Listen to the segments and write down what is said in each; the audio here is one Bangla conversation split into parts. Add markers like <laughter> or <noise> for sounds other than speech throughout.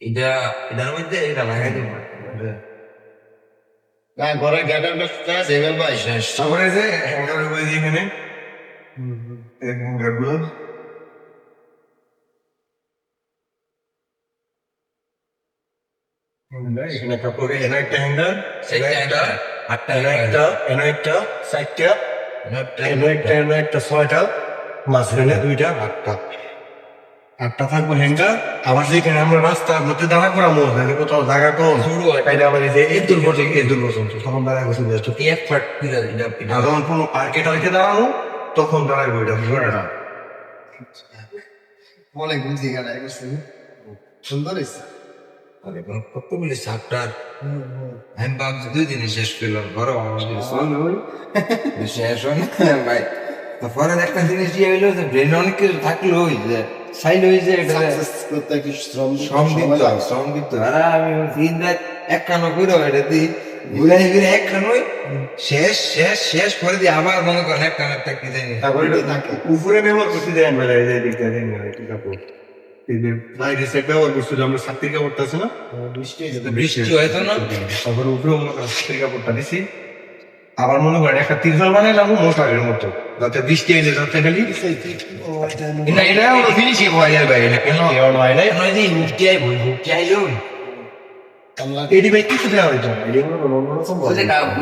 এটা এটার মধ্যে এটা লাগাই দিব না ঘরে গেটার ব্যস্ত আছে এবার ভাই। শেষ। তারপরে যে হ্যাঙ্গার উপরে দিয়ে এখানে। এখানে একটা এনে একটা হ্যাঙ্গার চারটা hanger, আটটা এনে। একটা এনে একটা চারটা এনে একটা এনে একটা ছয়টা মাঝখানে দুইটা আটটা আটটা থাকব হ্যাঙ্গার আবার যেখানে আমরা রাস্তার মধ্যে দাঁড়া করা মনে হয় কোথাও জায়গা কম। শুরু হয়। তাই এই যে এই দূর পর্যন্ত এই দূর তখন বসে যাচ্ছে এই এক এটা যখন কোনো পার্কে টার্কে দাঁড়ানো তখন দাঁড়ায় ওইটা ঘোড়াটা অনেক বুঝি গানা করছে সুন্দর হয়েছে। আমি ভাবছি দুই দিনে শেষ করলাম। আমার শেষ হয় না ভাই একটা জিনিস দিয়ে হইল যে ব্রেন অনেক কিছু থাকল যে সাইল এটা করতে একটু শ্রম দিতে শ্রম দিত সময় লাগে। শ্রম দিত আর আমি দিন রাত এক করে এটা দিই ঘুরাই ঘুরে এক শেষ শেষ শেষ করে দিয়ে আবার মনে করেন এক কানো জানি। উপরে ব্যবহার করতে দেন বেলা এই দিকটা দেন কাপড় বাইরে সাইড ব্যবহার করতে আমরা ছাত্রী কাপড়টা আছে না? বৃষ্টি তো। হয়তো না। তারপরে উপরে মনে করেন কাপড়টা দিছি। আবার মনে করেন একটা তিরপাল বানাইলাম মোটারের মতো। যাতে বৃষ্টি এলে যাতে খালি এটা ফিনিশিং হয়ে এটা কেন হয় কেন যে এটি ভাই কিছু দেওয়া হইতো করেন অন্যরকম ওই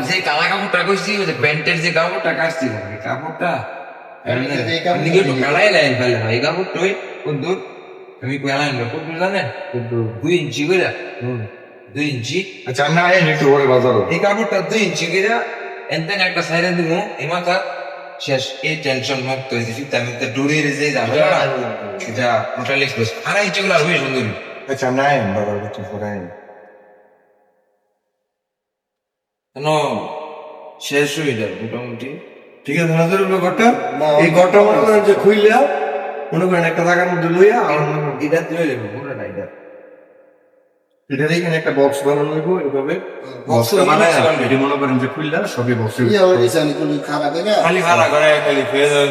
যে কালা কাপড়টা কইছি ওই যে প্যান্টের যে কাপড়টা কাপড়টা। কালাই লাইন ফেলে ভাই এই কাপড়টা ওই কদ্দুর। আমি পেলাইন কদ্দুর জানেন? দুই ইঞ্চি করে। দুই ইঞ্চি। আচ্ছা না একটু বাজারও এই কাপড়টা দুই ইঞ্চি করে এনতেন একটা সাইডে দিব এই মাথা শেষ এই টেনশন মুক্ত হয়েছে ফিরতে আমি তো ডুরির যে যাবে এটা টোটালি ক্লোজ আড়াই ইঞ্চি গুলো আরও সুন্দর। আচ্ছা না বাজার কিছু পরে কেন? শেষ হয়ে যাবে মোটামুটি। ঠিক আছে নজর ঘরটা এই ঘরটা মনে করেন যে খুইলা মনে করেন একটা জায়গার মধ্যে লইয়া আর মনে এটা তুলে দেবো এটা। এটা এখানে একটা বক্স বানানো হইব এইভাবে Box বক্সটা বানায় এটি মনে করেন যে খুললা সবই বক্সে ইয়ে কোনো খারাপ খালি ভাড়া করে খালি ফেলে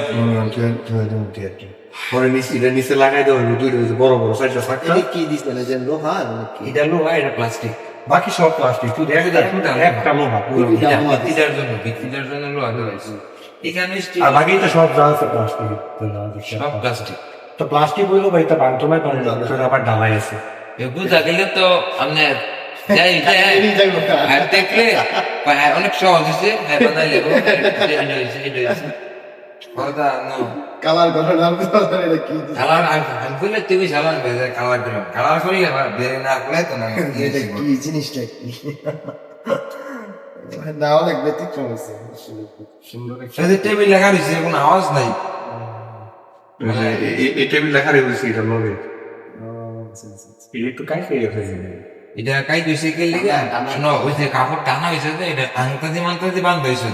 পরে নিচে এটা নিচে লাগাই দেওয়া হইব দুইটা বড় বড় সাইজটা থাকটা এটা কি যে লোহা নাকি এটা লোহা এটা প্লাস্টিক বাকি সব প্লাস্টিক শুধু একটা একটা একটা লোহা। পুরো। এটা লোহা দিছে। জন্য জন্য লোহা এখানে আর বাকিটা সব যা আছে প্লাস্টিক সব প্লাস্টিক তো প্লাস্টিক হইল ভাই এটা না কারণ আবার ডালাই আছে। বুঝা গেলে তো আপনার। <laughs> আর দেখলে হ্যাঁ, অনেক সহজ হয়েছে। হ্যাঁ কথা <laughs> নো। কালার তুমি কালার কালার করি করলে তো <laughs> কি জিনিসটা কি? না অনেক ব্যতিক্রম হয়েছে। সুন্দর টেবিল লেখা রয়েছে কোনো আওয়াজ নাই। এই টেবিল লেখা রয়েছে এটা লগে এটা একটু কাই খেয়ে গেছে এটা কাই দিয়েছে কে লিগা শোনো ওই যে কাপড় টানা হইছে যে এটা আংতাজি দিয়ে মাংতা দিয়ে বান্ধ হয়েছে